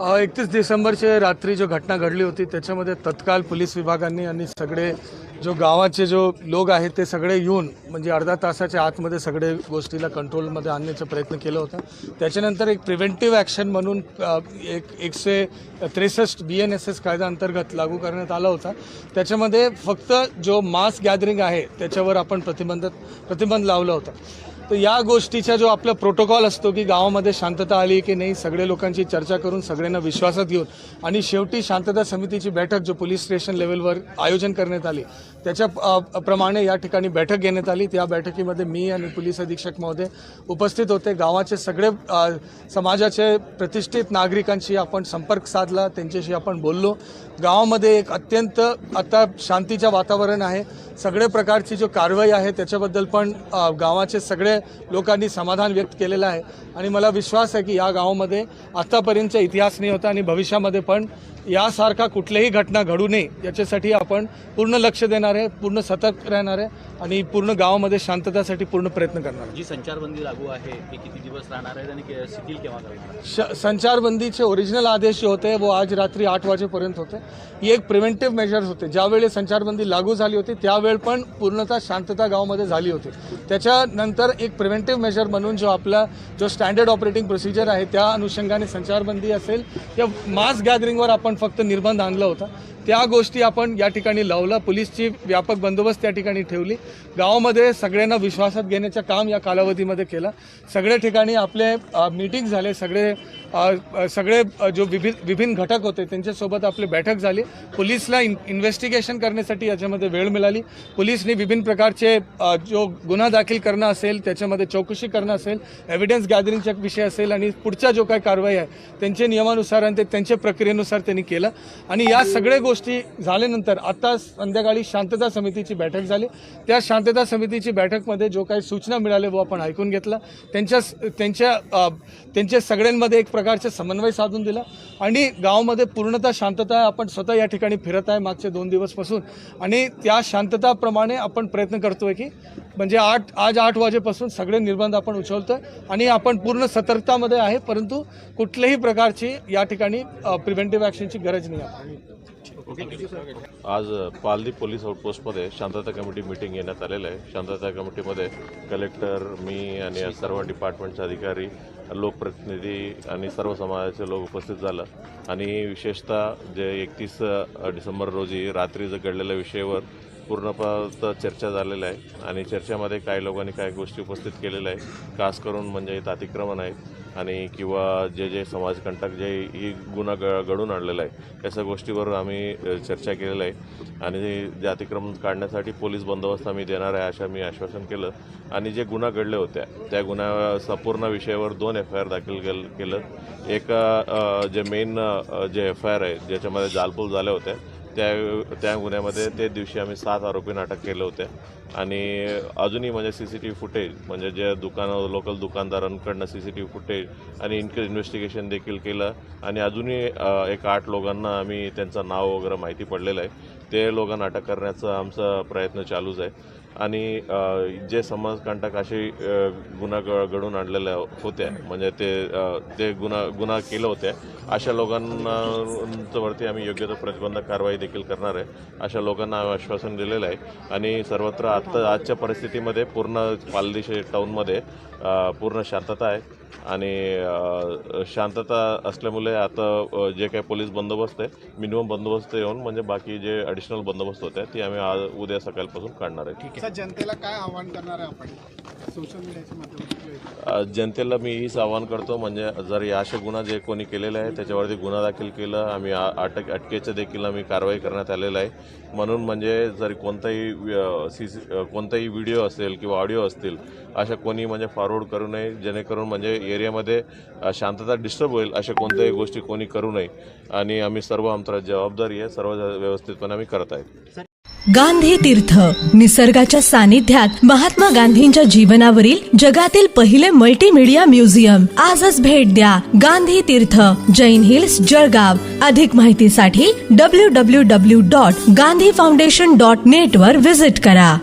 एकतीस डिसेंबरचे रात्री जो घटना घडली होती त्याच्यामध्ये तत्काळ पोलीस विभागांनी आणि सगळे जो गावाचे जो लोक आहेत ते सगळे येऊन म्हणजे अर्धा तासाच्या आतमध्ये सगळे गोष्टीला कंट्रोलमध्ये आणण्याचा प्रयत्न केला होता. त्याच्यानंतर एक प्रिव्हेंटिव्ह ॲक्शन म्हणून एक एकशे त्रेसष्ट बी एन एस एस कायदा अंतर्गत लागू करण्यात आला होता. त्याच्यामध्ये फक्त जो मास गॅदरिंग आहे त्याच्यावर आपण प्रतिबंध प्रतिबंध लावला होता. तर या गोष्टीचा जो आपला प्रोटोकॉल असतो की गावामध्ये शांतता आली की नाही सगळे लोकांची चर्चा करून सगळ्यांना विश्वासात घेऊन आणि शेवटी शांतता समितीची बैठक जो पोलीस स्टेशन लेवलवर आयोजन करण्यात आली त्याच्या प्रमाणे या ठिकाणी बैठक घेण्यात आली. त्या बैठकीमध्ये मी आणि पोलीस अधीक्षक महोदय उपस्थित होते. गावाचे सगळे समाजाचे प्रतिष्ठित नागरिकांशी आपण संपर्क साधला त्यांच्याशी आपण बोललो. गावामध्ये एक अत्यंत आता शांतीचं वातावरण आहे. सगळे प्रकारची जो कारवाई आहे त्याच्याबद्दल पण गावाचे सगळे लोकांनी समाधान व्यक्त केलेलं आहे. आणि मला विश्वास आहे की या गावामध्ये आतापर्यंतचा इतिहास नाही होता आणि भविष्यामध्ये पण यासारखा कुठल्याही घटना घडू नये याच्यासाठी आपण पूर्ण लक्ष देणार आहे पूर्ण सतर्क राहणार आहे आणि पूर्ण गावामध्ये शांततासाठी पूर्ण प्रयत्न करणार आहे. जी संचारबंदी लागू आहे ती किती दिवस राहणार आहे आणि शिथिल केव्हा? श संचारबंदीचे ओरिजिनल आदेश जे होते वो आज रात्री आठ वाजेपर्यंत होते. ही एक प्रिव्हेंटिव्ह मेजर्स होते. ज्यावेळी संचारबंदी लागू झाली होती त्यावेळ पण पूर्णतः शांतता गावामध्ये झाली होती. त्याच्यानंतर एक प्रिव्हेंटिव्ह मेजर म्हणून जो आपला जो स्टँडर्ड ऑपरेटिंग प्रोसिजर आहे त्या अनुषंगाने संचारबंदी असेल या मास गॅदरिंगवर आपण फक्त निर्बंध आणला होता. त्या गोष्टी आपण या ठिकाणी लावला. पोलीसची व्यापक बंदोबस्त त्या ठिकाणी ठेवली. गावामध्ये सगळ्यांना विश्वासात घेण्याचं काम या कालावधीमध्ये केलं. सगळ्या ठिकाणी आपले मीटिंग झाले. सगळे सगळे जो विभिन्न विभिन्न घटक होते त्यांच्यासोबत आपली बैठक झाली. पोलीसला इन इन्व्हेस्टिगेशन करण्यासाठी याच्यामध्ये वेळ मिळाली. पोलीसने विभिन्न प्रकारचे जो गुन्हा दाखल करणं असेल त्याच्यामध्ये चौकशी करणं असेल एव्हिडन्स गॅदरिंगचा विषय असेल आणि पुढच्या जो काही कारवाई आहे त्यांच्या नियमानुसार आणि ते त्यांच्या प्रक्रियेनुसार त्यांनी केलं. आणि या सगळ्या गोष्टी झाल्यानंतर आता संध्याकाळी शांतता समितीची बैठक झाली. त्या शांतता समितीची बैठकमध्ये जो काही सूचना मिळाल्या वो आपण ऐकून घेतला. त्यांच्या त्यांच्या त्यांच्या सगळ्यांमध्ये एक प्रकारचे समन्वय साधून दिला. आणि गावामध्ये पूर्णतः शांतता आहे आपण स्वतः या ठिकाणी फिरत आहे मागचे दोन दिवसपासून. आणि त्या शांतताप्रमाणे आपण प्रयत्न करतोय की म्हणजे आठ आज आठ वाजेपासून सगळे निर्बंध आपण उचलतोय. आणि आपण पूर्ण सतर्कतामध्ये आहे परंतु कुठल्याही प्रकारची या ठिकाणी प्रिव्हेंटिव्ह ॲक्शनची गरज नाही आहे. आज पालदी पोलीस आउटपोस्टमध्ये शांतता कमिटी मीटिंग घेण्यात आलेलं आहे. शांतता कमिटीमध्ये कलेक्टर मी आणि सर्व डिपार्टमेंटचे अधिकारी लोकप्रतिनिधी आणि सर्व समाजाचे लोक उपस्थित झालं. आणि विशेषतः जे एकतीस डिसेंबर रोजी रात्री जे घडलेल्या विषयावर पूर्णतः चर्चा झालेल्या आहे आणि चर्चेमध्ये काही लोकांनी काही गोष्टी उपस्थित केलेल्या आहे खास करून म्हणजे इथं अतिक्रमण आहेत आणि किंवा जे जे समाजकंटक जे ही गुन्हा ग घडून आणलेला आहे या सगळ्या गोष्टीवर आम्ही चर्चा केलेली आहे. आणि जे अतिक्रमण काढण्यासाठी पोलीस बंदोबस्त आम्ही देणार आहे असं मी आश्वासन केलं. आणि जे गुन्हा घडले होत्या त्या गुन्हा संपूर्ण विषयावर दोन एफ आय आर दाखल केल केलं. एक जे मेन जे एफ आय आर आहे ज्याच्यामध्ये जालपूल झाल्या होत्या त्या त्या गुन्ह्यामध्ये ते दिवशी आम्ही सात आरोपींना अटक केले होते. आणि अजूनही म्हणजे C C T V footage म्हणजे जे दुकानं local दुकानदारांकडनं C C T V footage आणि इन्क इन्व्हेस्टिगेशन देखील केलं. आणि अजूनही एक आठ लोकांना आम्ही त्यांचं नाव वगैरे माहिती पडलेलं आहे. ते लोकांना अटक करण्याचा आमचा प्रयत्न चालूच आहे. आणि जे समाजकंटक असे गुन्हा ग- घडून आणलेल्या होत्या म्हणजे ते ते गुन्हा गुन्हा केलं होत्या अशा लोकांनावरती आम्ही योग्य तो प्रतिबंधक कारवाई देखील करणार आहे अशा लोकांना आम्ही आश्वासन दिलेलं आहे. आणि सर्वत्र आत्ता आजच्या परिस्थितीमध्ये पूर्ण पालदेश टाऊनमध्ये पूर्ण शांतता आहे. आणि शांतता असल्यामुळे आता जे काही पोलीस बंदोबस्त आहे मिनिमम बंदोबस्त येऊन म्हणजे बाकी जे ॲडिशनल बंदोबस्त होते ती आम्ही आज उद्या सकाळपासून काढणार आहे. जनतेला काय आव्हान करणार आहे आपण? सोशल मीडियाच्या माध्यमातून. जनतेला मी हीच आवाहन करतो म्हणजे जर या असे गुन्हा जे कोणी केलेले आहे त्याच्यावरती गुन्हा दाखल केला आम्ही अटक अटकेचं देखील आम्ही कारवाई करण्यात आलेलं आहे. म्हणून म्हणजे जर कोणताही सी कोणताही व्हिडिओ असेल किंवा ऑडिओ असतील अशा कोणी म्हणजे फॉरवर्ड करू नये जेणेकरून म्हणजे एरियामध्ये शांतता डिस्टर्ब होईल अशा कोणत्याही गोष्टी कोणी करू नये. आणि आम्ही सर्व आमचा जबाबदारी आहे सर्व व्यवस्थितपणे आम्ही करत आहे गांधी तीर्थ निसर्गाच्या सानिध्यात महात्मा गांधींच्या जीवनावरील जगातील पहिले मल्टीमीडिया म्युझियम आजच भेट द्या गांधी तीर्थ जैन हिल्स जळगाव. अधिक माहितीसाठी W W W dot Gandhi foundation dot net वर विजिट करा.